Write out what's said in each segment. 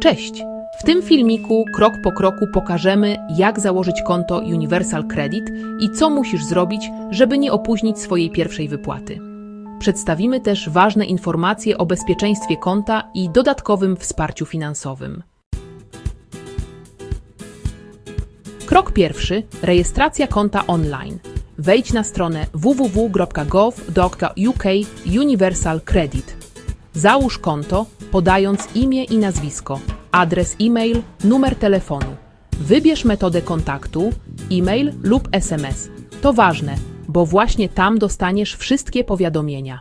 Cześć! W tym filmiku krok po kroku pokażemy, jak założyć konto Universal Credit i co musisz zrobić, żeby nie opóźnić swojej pierwszej wypłaty. Przedstawimy też ważne informacje o bezpieczeństwie konta i dodatkowym wsparciu finansowym. Krok pierwszy rejestracja konta online. Wejdź na stronę www.gov.uk Universal Credit. Załóż konto, podając imię i nazwisko, adres e-mail, numer telefonu. Wybierz metodę kontaktu, e-mail lub SMS. To ważne, bo właśnie tam dostaniesz wszystkie powiadomienia.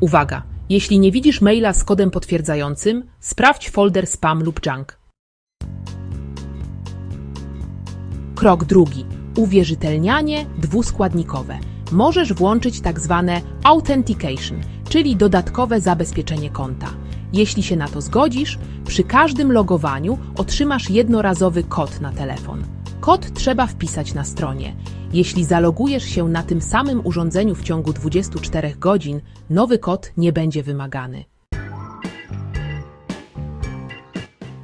Uwaga! Jeśli nie widzisz maila z kodem potwierdzającym, sprawdź folder spam lub junk. Krok drugi. Uwierzytelnianie dwuskładnikowe. Możesz włączyć tak zwane authentication, czyli dodatkowe zabezpieczenie konta. Jeśli się na to zgodzisz, przy każdym logowaniu otrzymasz jednorazowy kod na telefon. Kod trzeba wpisać na stronie. Jeśli zalogujesz się na tym samym urządzeniu w ciągu 24 godzin, nowy kod nie będzie wymagany.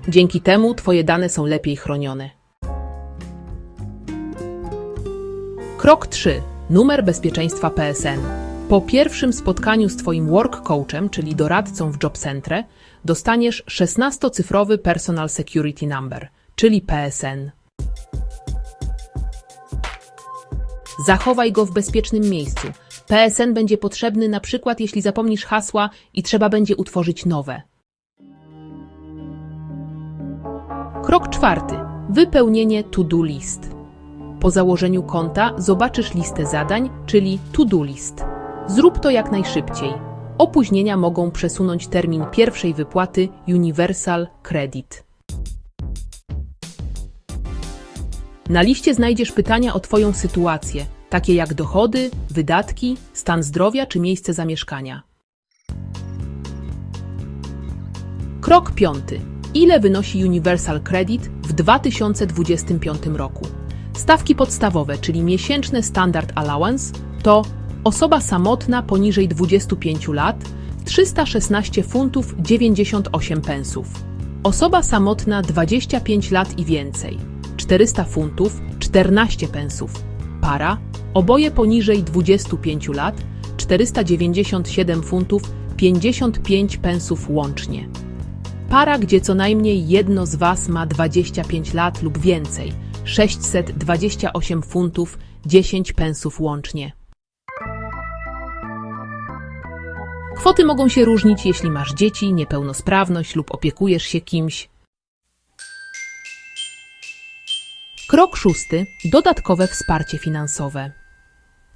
Dzięki temu Twoje dane są lepiej chronione. Krok 3. Numer bezpieczeństwa PSN. Po pierwszym spotkaniu z Twoim work coachem, czyli doradcą w JobCentre, dostaniesz 16-cyfrowy Personal Security Number, czyli PSN. Zachowaj go w bezpiecznym miejscu. PSN będzie potrzebny na przykład jeśli zapomnisz hasła i trzeba będzie utworzyć nowe. Krok czwarty. Wypełnienie to-do list. Po założeniu konta zobaczysz listę zadań, czyli to-do list. Zrób to jak najszybciej. Opóźnienia mogą przesunąć termin pierwszej wypłaty Universal Credit. Na liście znajdziesz pytania o Twoją sytuację, takie jak dochody, wydatki, stan zdrowia czy miejsce zamieszkania. Krok piąty. Ile wynosi Universal Credit w 2025 roku? Stawki podstawowe, czyli miesięczny Standard Allowance, to osoba samotna poniżej 25 lat 316 funtów 98 pensów. Osoba samotna 25 lat i więcej 400 funtów 14 pensów. Para oboje poniżej 25 lat 497 funtów 55 pensów łącznie. Para, gdzie co najmniej jedno z Was ma 25 lat lub więcej 628 funtów 10 pensów łącznie. Kwoty mogą się różnić, jeśli masz dzieci, niepełnosprawność lub opiekujesz się kimś. Krok szósty. Dodatkowe wsparcie finansowe.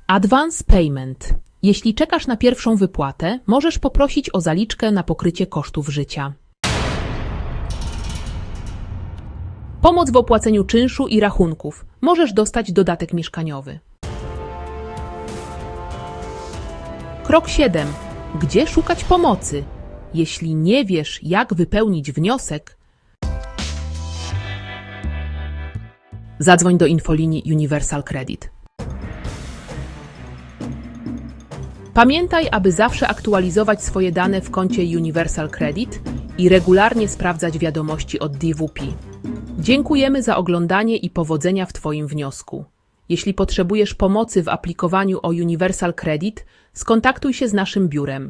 Advance payment. Jeśli czekasz na pierwszą wypłatę, możesz poprosić o zaliczkę na pokrycie kosztów życia. Pomoc w opłaceniu czynszu i rachunków. Możesz dostać dodatek mieszkaniowy. Krok 7. Gdzie szukać pomocy? Jeśli nie wiesz, jak wypełnić wniosek, zadzwoń do infolinii Universal Credit. Pamiętaj, aby zawsze aktualizować swoje dane w koncie Universal Credit i regularnie sprawdzać wiadomości od DWP. Dziękujemy za oglądanie i powodzenia w Twoim wniosku. Jeśli potrzebujesz pomocy w aplikowaniu o Universal Credit, skontaktuj się z naszym biurem.